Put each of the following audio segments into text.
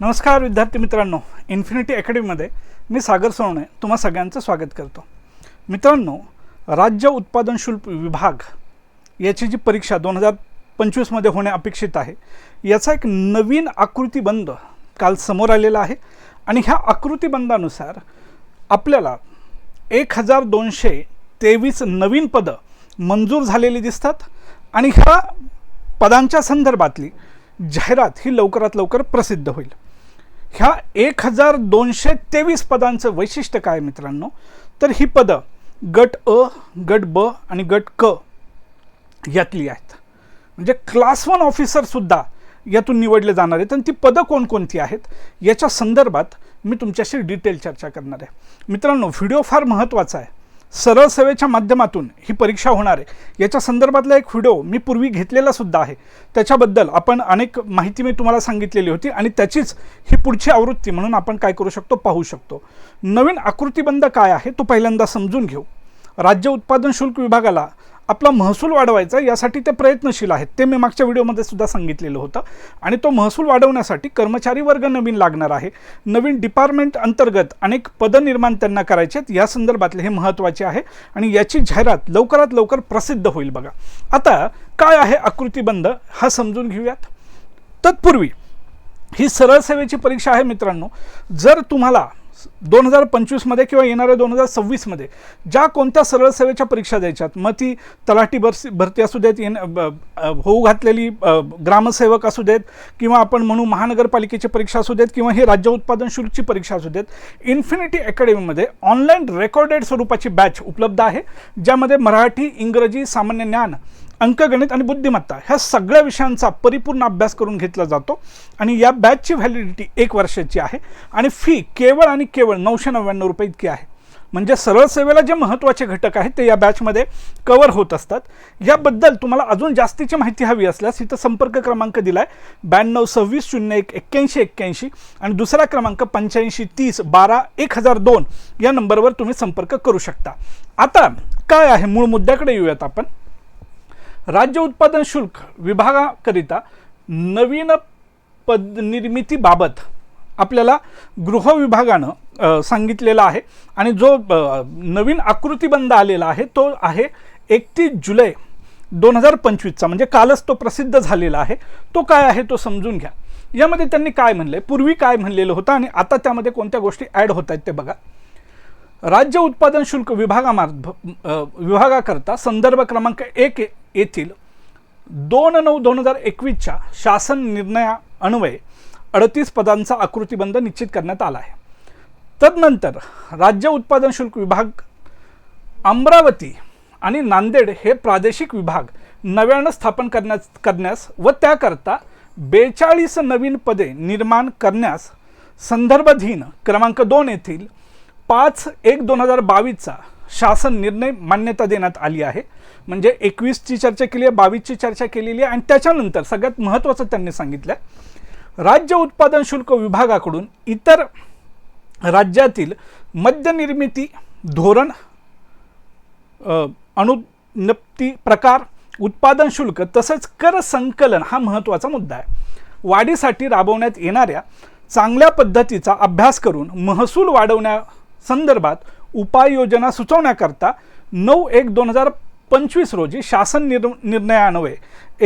नमस्कार विद्यार्थी मित्रांनो इन्फिनिटी अकॅडमीमध्ये मी सागर सोवणे तुम्हा सगळ्यांचं स्वागत करतो. मित्रांनो राज्य उत्पादन शुल्क विभाग याची जी परीक्षा दोन हजार पंचवीसमध्ये होणे अपेक्षित आहे याचा एक नवीन आकृतीबंध काल समोर आलेला आहे आणि ह्या आकृतीबंधानुसार आपल्याला एक हजार दोनशे तेवीस नवीन पदं मंजूर झालेली दिसतात आणि ह्या पदांच्या संदर्भातली जाहिरात ही लवकरात लवकर प्रसिद्ध होईल. ह्या एक हजार दोनशे तेवीस पदांचं वैशिष्ट्य काय मित्रांनो? तर ही पदं गट अ गट ब आणि गट क यातली आहेत. म्हणजे क्लास वन ऑफिसरसुद्धा यातून निवडले जाणार आहेत. आणि ती पदं कोणकोणती आहेत? याच्या संदर्भात मी तुमच्याशी डिटेल चर्चा करणार आहे. मित्रांनो व्हिडिओ फार महत्त्वाचा आहे. सरळ सेवेच्या माध्यमातून ही परीक्षा होणार आहे. याच्या संदर्भातला एक व्हिडिओ मी पूर्वी घेतलेला सुद्धा आहे. त्याच्याबद्दल आपण अनेक माहिती मी तुम्हाला सांगितलेली होती आणि त्याचीच ही पुढची आवृत्ती म्हणून आपण काय करू शकतो पाहू शकतो. नवीन आकृतीबंध काय आहे तो पहिल्यांदा समजून घेऊ. राज्य उत्पादन शुल्क विभागाला आपला महसूल वाढवायचा यासाठी ते प्रयत्नशील आहेत. ते मी मागच्या व्हिडिओमध्ये सुद्धा सांगितलेलं होतं. आणि तो महसूल वाढवण्यासाठी कर्मचारी वर्ग नवीन लागणार आहे. नवीन डिपार्टमेंट अंतर्गत अनेक पदं निर्माण त्यांना करायचे आहेत. या संदर्भातले हे महत्त्वाचे आहे. आणि याची जाहिरात लवकरात लवकर प्रसिद्ध होईल बघा. आता काय आहे आकृतीबंध हा समजून घेऊयात. तत्पूर्वी ही सरळ सेवेची परीक्षा आहे मित्रांनो. जर तुम्हाला दोन हजार पंचवीसमध्ये किंवा येणाऱ्या दोन हजार सव्वीसमध्ये ज्या कोणत्या सरळ सेवेच्या परीक्षा द्यायच्यात मग ती तलाठी भरसी भरती असू देत येण होऊ घातलेली ग्रामसेवक असू देत किंवा आपण म्हणू महानगरपालिकेची परीक्षा असू देत किंवा ही राज्य उत्पादन शुल्कची परीक्षा असू देत इन्फिनिटी अकॅडमीमध्ये ऑनलाईन रेकॉर्डेड स्वरूपाची बॅच उपलब्ध आहे ज्यामध्ये मराठी इंग्रजी सामान्य ज्ञान अंकगणित आणि बुद्धिमत्ता ह्या सगळ्या विषयांचा परिपूर्ण अभ्यास करून घेतला जातो. आणि या बॅचची व्हॅलिडिटी एक वर्षाची आहे. आणि फी केवळ आणि केवळ नऊशे नव्याण्णव रुपये इतकी आहे. म्हणजे सरळ सेवेला जे महत्त्वाचे घटक आहेत ते या बॅचमध्ये कवर होत असतात. याबद्दल तुम्हाला अजून जास्तीची माहिती हवी असल्यास इथं संपर्क क्रमांक दिला आहे ब्याण्णव सव्वीस शून्य एक एक्क्याऐंशी एक्क्याऐंशी. आणि दुसरा क्रमांक पंच्याऐंशी तीस बारा एक हजार दोन या नंबरवर तुम्ही संपर्क करू शकता. आता काय आहे मूळ मुद्द्याकडे येऊयात आपण. राज्य उत्पादन शुल्क विभागाकरिता नवीन पद निर्मितीबाबत आपल्याला गृह विभागानं सांगितलेलं आहे. आणि जो नवीन आकृतीबंध आलेला आहे तो आहे एकतीस जुलै दोन हजार पंचवीसचा म्हणजे कालच तो प्रसिद्ध झालेला आहे. तो काय आहे तो समजून घ्या. यामध्ये त्यांनी काय म्हणलं पूर्वी काय म्हणलेलं होतं? आणि आता त्यामध्ये कोणत्या गोष्टी ॲड होत आहेत ते बघा. राज्य उत्पादन शुल्क विभागामार्फ विभागाकरता संदर्भ क्रमांक एक येथील दोन नऊ दोन हजार एकवीसच्या शासन निर्णया अन्वये अडतीस पदांचा आकृतीबंध निश्चित करण्यात आला आहे. तदनंतर राज्य उत्पादन शुल्क विभाग अमरावती आणि नांदेड हे प्रादेशिक विभाग नव्यानं स्थापन करण्यास करण्यास व त्याकरता बेचाळीस नवीन पदे निर्माण करण्यास संदर्भधीन क्रमांक दोन येथील पाच एक दोन हजार बावीसचा शासन निर्णय मान्यता देण्यात आली आहे. म्हणजे एकवीसची चर्चा केली आहे बावीसची चर्चा केलेली आहे आणि त्याच्यानंतर सगळ्यात महत्त्वाचं त्यांनी सांगितलं राज्य उत्पादन शुल्क विभागाकडून इतर राज्यातील मद्यनिर्मिती धोरण अनुनप्ती प्रकार उत्पादन शुल्क तसंच कर संकलन हा महत्त्वाचा मुद्दा आहे. वाढीसाठी राबवण्यात येणाऱ्या चांगल्या पद्धतीचा अभ्यास करून महसूल वाढवण्या संदर्भात उपाययोजना सुचवण्याकरता नऊ एक दोन हजार पंचवीस रोजी शासन निर निर्णयान्वये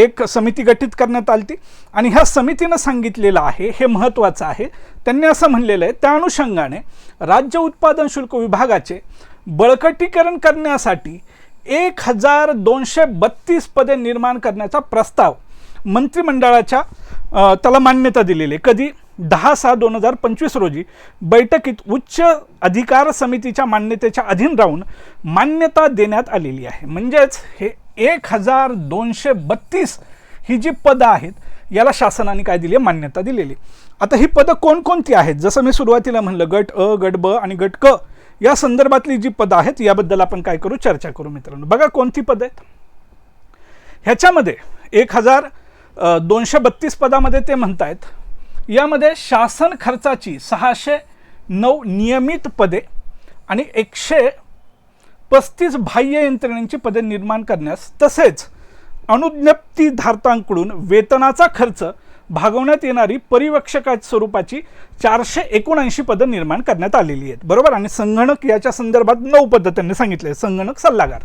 एक समिती गठीत करण्यात आली आणि ह्या समितीनं सांगितलेलं आहे हे महत्त्वाचं आहे. त्यांनी असं म्हणलेलं आहे त्या अनुषंगाने राज्य उत्पादन शुल्क विभागाचे बळकटीकरण करण्यासाठी एक हजार दोनशे बत्तीस पदे निर्माण करण्याचा प्रस्ताव मंत्रिमंडळाच्या त्याला मान्यता दिलेली आहे. कधी? दहा सहा दोन हजार पंचवीस रोजी बैठकीत उच्च अधिकार समितीच्या मान्यतेच्या अधीन राहून मान्यता देण्यात आलेली आहे. म्हणजेच हे एक हजार दोनशे बत्तीस ही जी पदं आहेत याला शासनाने काय दिली आहे? मान्यता दिलेली आता ही पदं कोणकोणती आहेत? जसं मी सुरुवातीला म्हणलं गट अ गट ब आणि गट क या संदर्भातली जी पदं आहेत याबद्दल आपण काय करू? चर्चा करू मित्रांनो. बघा कोणती पदं आहेत. ह्याच्यामध्ये एक हजार दोनशे बत्तीस पदामध्ये ते म्हणतायत यामध्ये शासन खर्चाची सहाशे नऊ नियमित पदे आणि एकशे पस्तीस बाह्य यंत्रणेची पदे निर्माण करण्यास तसेच अनुज्ञप्तीधारकांकडून वेतनाचा खर्च भागवण्यात येणारी परिवक्षका स्वरूपाची चारशे एकोणऐंशी पदं निर्माण करण्यात आलेली आहेत. बरोबर? आणि संगणक याच्या संदर्भात नऊ पदं त्यांनी सांगितले संगणक सल्लागार.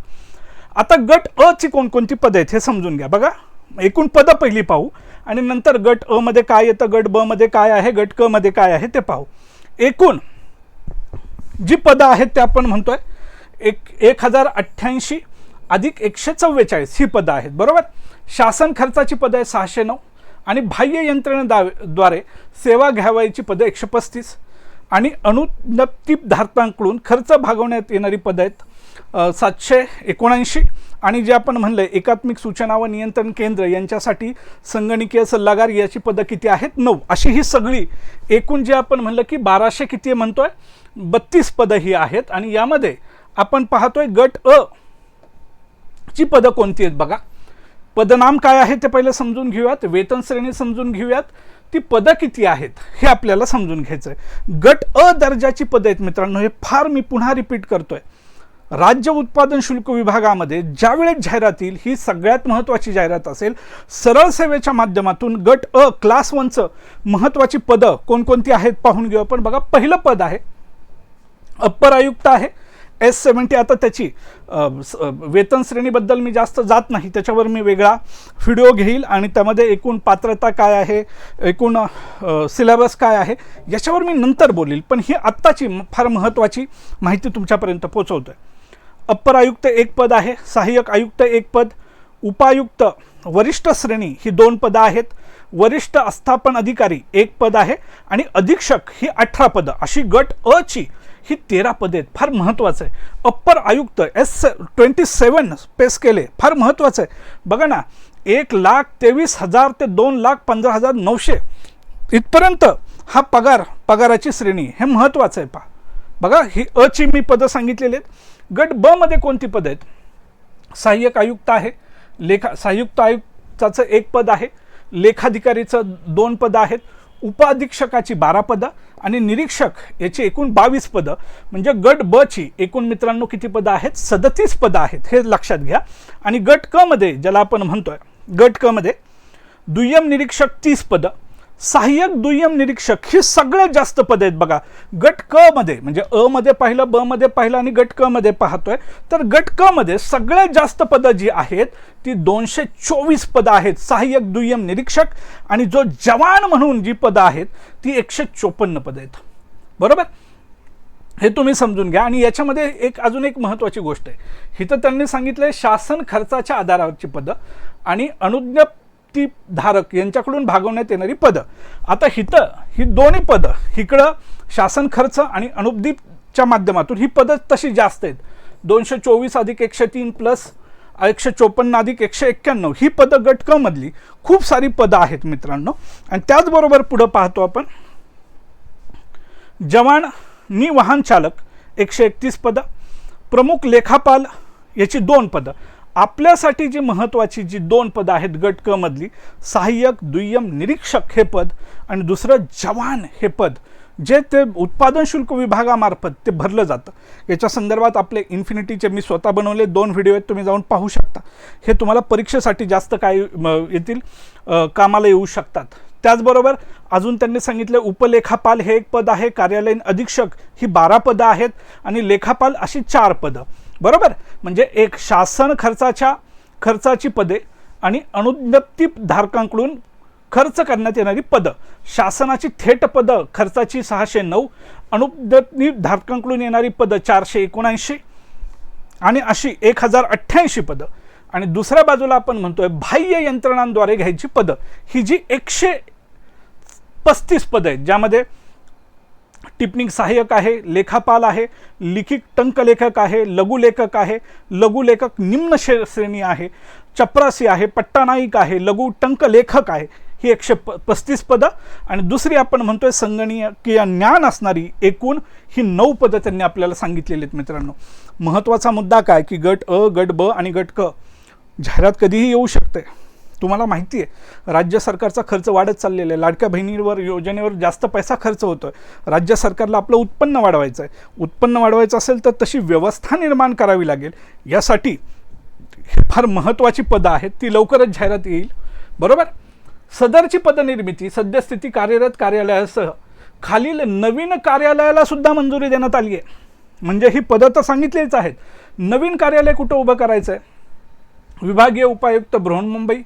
आता गट अ ची कोणकोणती पदं आहेत हे समजून घ्या. बघा. एकूण पदं पहिली पाहू. आणि नंतर गट अ मध्ये काय येतं गट ब मध्ये काय आहे गट क मध्ये काय आहे ते पाहू. एकूण जी पदं आहेत ते आपण म्हणतोय एक एक हजार अठ्ठ्याऐंशी अधिक एकशे चव्वेचाळीस ही पदं आहेत बरोबर? शासन खर्चाची पदं आहे सहाशे नऊ आणि बाह्य यंत्रणेद्वारे सेवा घ्यावयाची पदं एकशे पस्तीस आणि अनुज्ञप्तीधारकांकडून खर्च भागवण्यात येणारी पदं आहेत सातशे एकोणऐंशी आणि जे आपण म्हणलं एकात्मिक सूचना व नियंत्रण केंद्र यांच्यासाठी संगणकीय सल्लागार याची पदं किती आहेत? नऊ. अशी ही सगळी एकूण जे आपण म्हणलं की बाराशे किती आहे बत्तीस पदं ही आहेत आणि यामध्ये आपण पाहतोय गट अ ची पदं कोणती आहेत बघा. पदनाम काय आहे ते पहिलं समजून घेऊयात. वेतन श्रेणी समजून घेऊयात. ती पदं किती आहेत हे आपल्याला समजून घ्यायचं आहे गट अ दर्जाची पदं आहेत मित्रांनो हे फार मी पुन्हा रिपीट करतोय. राज्य उत्पादन शुल्क विभागामध्ये ज्यावेळेस जाहिरात येईल ही सगळ्यात महत्त्वाची जाहिरात असेल सरळ सेवेच्या माध्यमातून गट अ क्लास वनचं महत्त्वाची पदं कोणकोणती आहेत पाहून घेऊ आपण. बघा पहिलं पद आहे अप्पर आयुक्त आहे एस सेवन्टी आता त्याची स- वेतन श्रेणीबद्दल मी जास्त जात नाही त्याच्यावर मी वेगळा व्हिडिओ घेईल. आणि त्यामध्ये एकूण पात्रता काय आहे एकूण सिलेबस काय आहे याच्यावर मी नंतर बोलील. पण ही आत्ताची फार महत्त्वाची माहिती तुमच्यापर्यंत पोचवतो आहे अप्पर आयुक्त एक पद आहे सहाय्यक आयुक्त एक पद. उपायुक्त वरिष्ठ श्रेणी ही दोन पदं आहेत. वरिष्ठ आस्थापन अधिकारी एक पद आहे आणि अधीक्षक ही अठरा पदं. अशी गट अ ची ही तेरा पदे आहेत. फार महत्त्वाचं आहे. अप्पर आयुक्त एस ट्वेंटी सेवन स्पेस केले. फार महत्त्वाचं आहे. बघा ना एक लाख तेवीस हजार ते दोन लाख पंधरा हजार नऊशे. इथपर्यंत हा पगार पगाराची श्रेणी हे महत्त्वाचं आहे पा बघा ही अ ची मी पदं सांगितलेली आहेत. गट ब मध्ये कोणती पदं आहेत? सहाय्यक आयुक्त आहे लेखा सहायुक्त आयुक्ताचं एक पद आहे लेखाधिकारीचं दोन पदं आहेत उपाधीक्षकाची बारा पदं आणि निरीक्षक याची एकूण बावीस पदं. म्हणजे गट ब ची एकूण मित्रांनो किती पदं आहेत? सदतीस पदं आहेत हे लक्षात घ्या. आणि गट क मध्ये ज्याला आपण म्हणतोय गट क मध्ये दुय्यम निरीक्षक तीस पदं सहाय्यक दुय्यम निरीक्षक ही सगळ्यात जास्त पदे आहेत बघा. गट क मध्ये म्हणजे अ मध्ये पाहिलं ब मध्ये पाहिलं आणि गट क मध्ये पाहतोय. तर गट क मध्ये सगळ्यात जास्त पदं जी आहेत ती दोनशे चोवीस पदं आहेत. सहाय्यक दुय्यम निरीक्षक आणि जो जवान म्हणून जी पदं आहेत ती एकशे चोपन्न पदं आहेत. बरोबर? हे तुम्ही समजून घ्या. आणि याच्यामध्ये एक अजून एक महत्त्वाची गोष्ट आहे. हिथं त्यांनी सांगितलंय शासन खर्चाच्या आधारावरची पदं आणि अनुज्ञप्ती धारक यांच्याकडून भागवण्यात येणारी पदं. आता हिथं ही दोन्ही पदं हिकडं शासन खर्च आणि अनुपदीपच्या माध्यमातून ही पदं तशी जास्त आहेत. दोनशे चोवीस अधिक एकशे तीन प्लस एकशे चोपन्न अधिक एकशे एक्क्याण्णव ही पदं गट क मधली खूप सारी पदं आहेत मित्रांनो. आणि त्याचबरोबर पुढं पाहतो आपण. जवान नि वाहन चालक एकशे एकतीस पदं. प्रमुख लेखापाल याची दोन पदं. आपल्यासाठी जी महत्त्वाची जी दोन पदं आहेत गट क मधली सहाय्यक दुय्यम निरीक्षक हे पद आणि दुसरं जवान हे पद जे ते उत्पादन शुल्क विभागामार्फत ते भरलं जातं. याच्या संदर्भात आपले इन्फिनिटीचे मी स्वतः बनवले दोन व्हिडिओ आहेत तुम्ही जाऊन पाहू शकता. हे तुम्हाला परीक्षेसाठी जास्त काय येतील कामाला येऊ शकतात. त्याचबरोबर अजून त्यांनी सांगितलं उपलेखापाल हे एक पद आहे कार्यालयीन अधीक्षक ही बारा पदं आहेत आणि लेखापाल अशी चार पदं. बरोबर? म्हणजे एक शासन खर्चाच्या खर्चाची पदे आणि अनुज्ञप्ती धारकांकडून खर्च करण्यात येणारी पदं. शासनाची थेट पदं खर्चाची सहाशे नऊ अनुज्ञप्ती धारकांकडून येणारी पदं चारशे एकोणऐंशी आणि अशी एक हजार अठ्ठ्याऐंशी पदं. आणि दुसऱ्या बाजूला आपण म्हणतोय बाह्य यंत्रणांद्वारे घ्यायची पदं. ही जी एकशे पस्तीस पदं आहेत ज्यामध्ये टिप्पणी सहाय्यक आहे लेखापाल आहे लिखित टंकलेखक आहे लघुलेखक आहे लघुलेखक निम्न शे श्रेणी आहे चपरासी आहे पट्टानाईक आहे लघु टंकलेखक आहे ही एकशे प पस्तीस पदं. आणि दुसरी आपण म्हणतोय संगणकीय ज्ञान असणारी एकूण ही नऊ पदं त्यांनी आपल्याला सांगितलेली आहेत मित्रांनो. महत्त्वाचा मुद्दा काय? की गट अ गट ब आणि गट क. जाहिरात कधीही येऊ शकते. तुम्हाला माहिती आहे राज्य सरकारचा खर्च वाढत चाललेला आहे. लाडक्या बहिणीवर योजनेवर जास्त पैसा खर्च होतो आहे राज्य सरकारला आपलं उत्पन्न वाढवायचं आहे. उत्पन्न वाढवायचं असेल तर तशी व्यवस्था निर्माण करावी लागेल. यासाठी हे फार महत्त्वाची पदं आहेत ती लवकरच जाहिरात येईल. बरोबर? सदरची पदनिर्मिती सद्यस्थिती कार्यरत कार्यालयासह खालील नवीन कार्यालयाला सुद्धा मंजुरी देण्यात आली आहे. म्हणजे ही पदं तर सांगितलीच आहेत. नवीन कार्यालय कुठं उभं करायचं आहे विभागीय उपायुक्त बृहन्मुंबई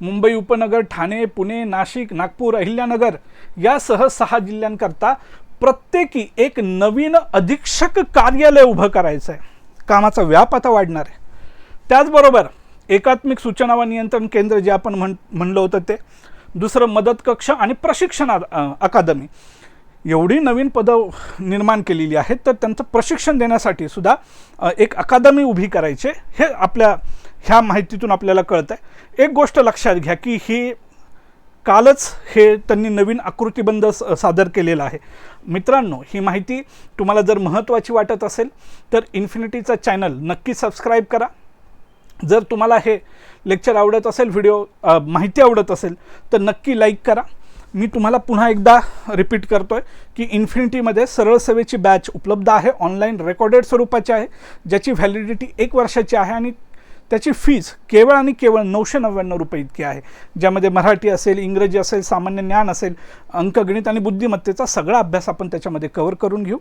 मुंबई उपनगर ठाणे पुणे नाशिक नागपूर अहिल्यानगर यासह सहा जिल्ह्यांकरता प्रत्येकी एक नवीन अधीक्षक कार्यालय उभं करायचं आहे कामाचा व्याप आता वाढणार आहे. त्याचबरोबर एकात्मिक सूचना व नियंत्रण केंद्र जे आपण म्हण म्हणलं होतं ते दुसरं मदत कक्ष आणि प्रशिक्षण अकादमी. एवढी नवीन पदं निर्माण केलेली आहेत तर त्यांचं प्रशिक्षण देण्यासाठी सुद्धा एक अकादमी उभी करायचे हे आपल्या ह्या माहितीतून आपल्याला कळतं आहे एक गोष्ट लक्षात घ्या की ही कालच हे त्यांनी नवीन आकृतीबंध स- सादर केलेलं आहे. मित्रांनो ही माहिती तुम्हाला जर महत्त्वाची वाटत असेल तर इन्फिनिटीचा चॅनल नक्की सबस्क्राईब करा. जर तुम्हाला हे लेक्चर आवडत असेल व्हिडिओ माहिती आवडत असेल तर नक्की लाईक करा. मी तुम्हाला पुन्हा एकदा रिपीट करतो आहे की इन्फिनिटीमध्ये सरळ सेवेची बॅच उपलब्ध आहे. ऑनलाईन रेकॉर्डेड स्वरूपाची आहे ज्याची व्हॅलिडिटी एक वर्षाची आहे आणि त्याची फीज केवळ आणि केवळ नऊशे नव्याण्णव रुपये इतकी आहे. ज्यामध्ये मराठी असेल इंग्रजी असेल सामान्य ज्ञान असेल अंकगणित आणि बुद्धिमत्तेचा सगळा अभ्यास आपण त्याच्यामध्ये कव्हर करून घेऊ.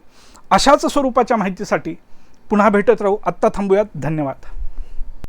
अशाच स्वरूपाच्या माहितीसाठी पुन्हा भेटत राहू. आत्ता थांबूयात. धन्यवाद.